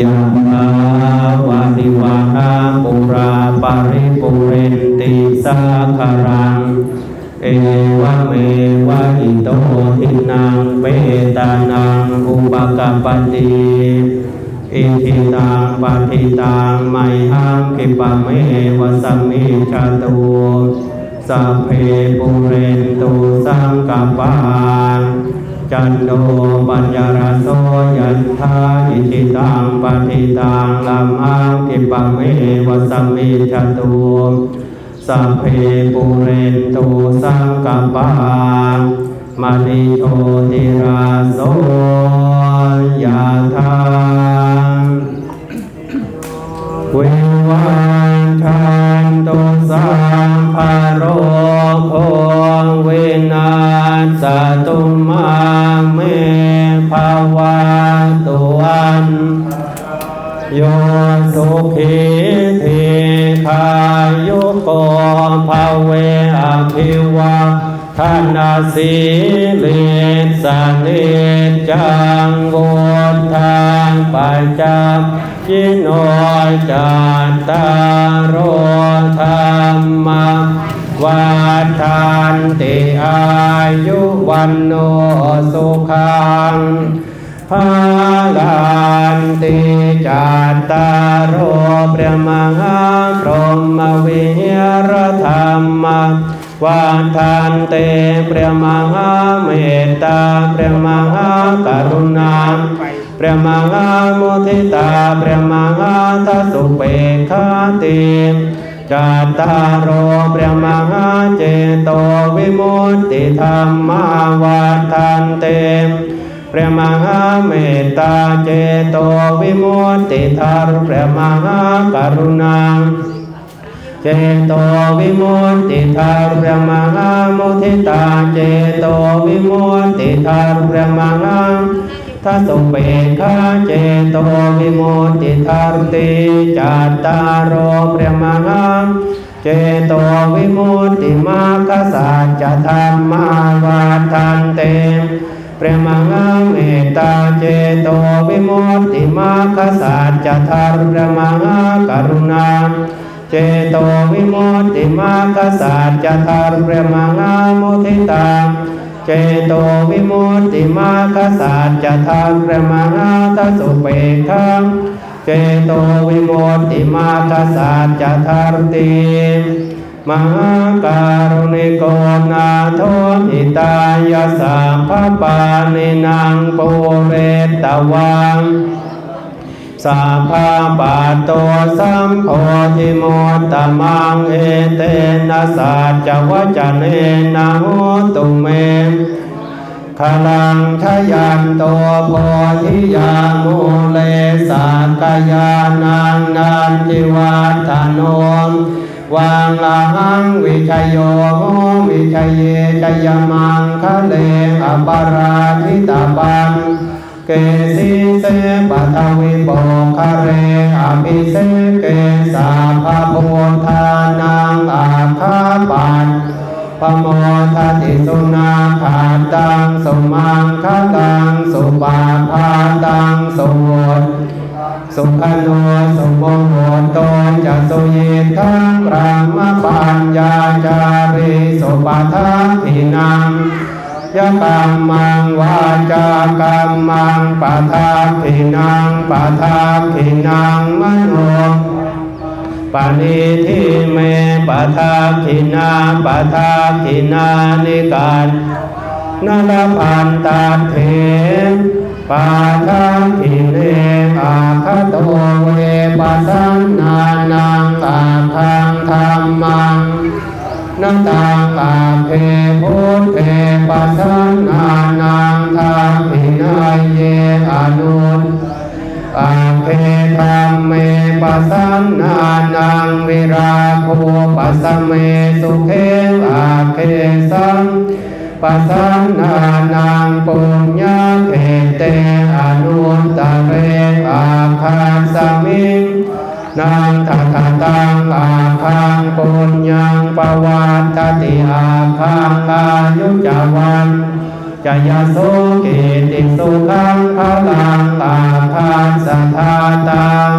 ยะมาวาติวาหาปุราปาริปุเรนติสาคารัง เอวะเมวะอิโตทินังเปตานังอุปกปปติอิทิตังปฏิตังไมหังคิปะเมวะสัมมิจตุสัพเพปุเรนตุสังกปปา จันโดปัญญารโสยันทาอิทิตังปฏิตังลัมหังคิปะเมวสัมมิจตุสัพเพปุเรนตุสังกปปามณิโชติราโสยะธาเววัน ภาตุวันโยสุขีเทคายุโกภาเวอภิวาทานาสีเลสเนจังโวทางปัจจามยิโนจัตตารโรธรรม วัฏันติอายุวันโนสุขังภาลันติจัตตารโรเปรมหาพรหมวิหารธรรมวันทันเตเปรมหาเมตตาเปรมหากรุณาเปรมหามุทิตาเปรมหาทัสุเปขติ จัตตารโรเปรมหาเจโตวิมุตติธรรมาวันทันเตพระมหาเมตตาเจโตวิมุตติธารุพระมหากรุณาเจโตวิมุตติธารุพระมหามุทิตาเจโตวิมุตติธารุพระมหา ทัสสุเปขะเจโตวิมุตติธารติจัตตารโรพระมหาเจโตวิมุตติมาคสัจธรรมาวาทันเตเปรมังเมตตาเจโตวิมุตติมาคสัจจทารุเปรมังกรุณาเจโตวิมุตติมาคสัจจทารุเปรมังมุทิตา เจโตวิมุตติมาคสัจะทารุเปรมังทัสสุเปกังเจโตวิมุตติมาคสัจะทารติมหาการุณิโกนาโทอิตายาสัมภปานินางปูเรตวัง สัพพะปะโตสัมโพธิโมตตมังเอเตนะสัจจวัจเนนะโหตุเมขลังชยันโตโพธิยามุเลสากยานังนันทิวัฒโนวังลาหังวิชัยโยวิชัยเยจยมังคะเลอปาราธิตาปัน สิเสปัทวิโปคะเรอภิเสเกสาภาโพธานังอาคาปันปโมทัติสุนาขาตังสุมังคตังสุปาพาตังสุวตสุขโนสุโมโหโตจะสุเยทังพระมปัญญาจาริสุปาทาทินัง ยกรรมังวาจากรรมังปะทาทินังปะทาทินังมโนปานิทิเมปะทาคินาปะทาคินานิการนาลพันตาเถปา มินายเยอนุนอาเพธรรมเมปัสสันนานังวิราโคปัสสเมสุเขอาเคสังปัสสันนานังปุญญาเขเตอนุตตะเรอาคาสมิงนางทัตตังอาคังปุญญังปวัตตติอาคังอายุจวัน จยโสเกติสุขังพลังตาทานสัทธาตัง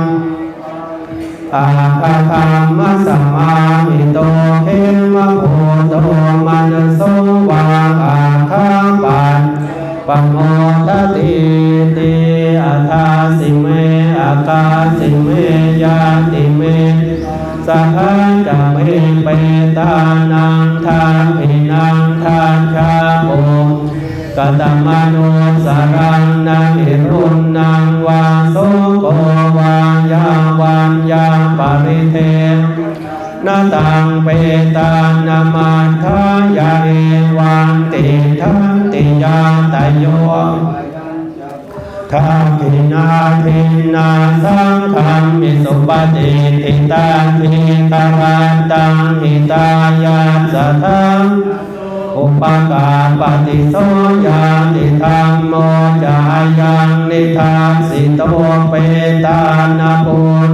อาคาธรรมสัมมามิโตเขมะโพโตมันะโสวาอาคาปันปัมโมทติติอาทาสิเมอากาสิเมยาติเมสัพพะจะเมเปตา กตมโนสารังนังอิรุณนังวาโสโกวายาวันยาปริเทนาตังเปตานามันทายาเอวันติทังติยาตโยทักขินาทินาสังฆัมมิสุปฏิทิตาทิตาวันตังหิตายาสัทธัง อุปการปฏิโสยานิธรรมโมจายังนิทานสิโตเปตานาปุญ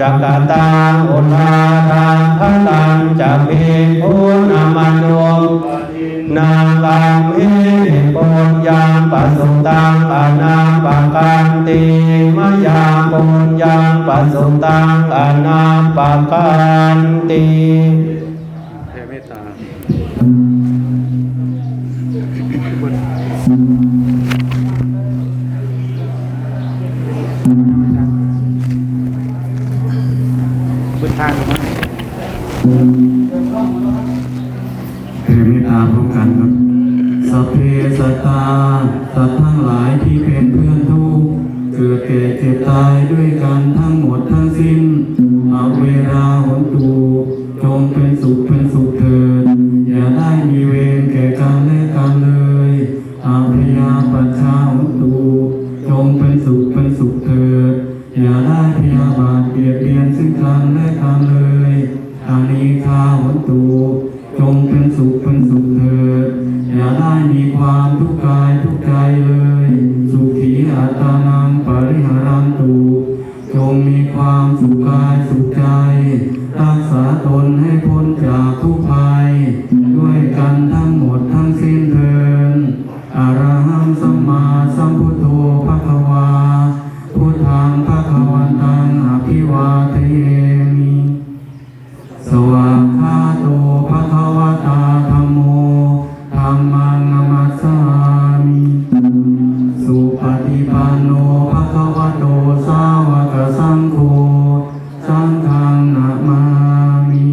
จักตาอุทาทังพลังจะมีพุนามโนนาลังเอปุญญาปัสสุตังอนาปกันติมยาปุญญาปัสสุตังอนาปกันติ แผ่เมตตาพร้อมกันครับสัพเพสัตตาสัตว์ทั้งหลายที่เป็นเพื่อนทุกข์เกิดแก่เจ็บตายด้วยกันทั้งหมดทั้ง ขี ปฏิปันโนภะคะวะโตสาวกสังโฆสังฆังนะมามิ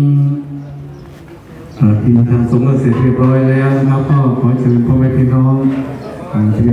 อ่าพิธีการสงเสร็จเรียบร้อยแล้วนะครับก็ขอเชิญพ่อแม่พี่น้องอ่าที่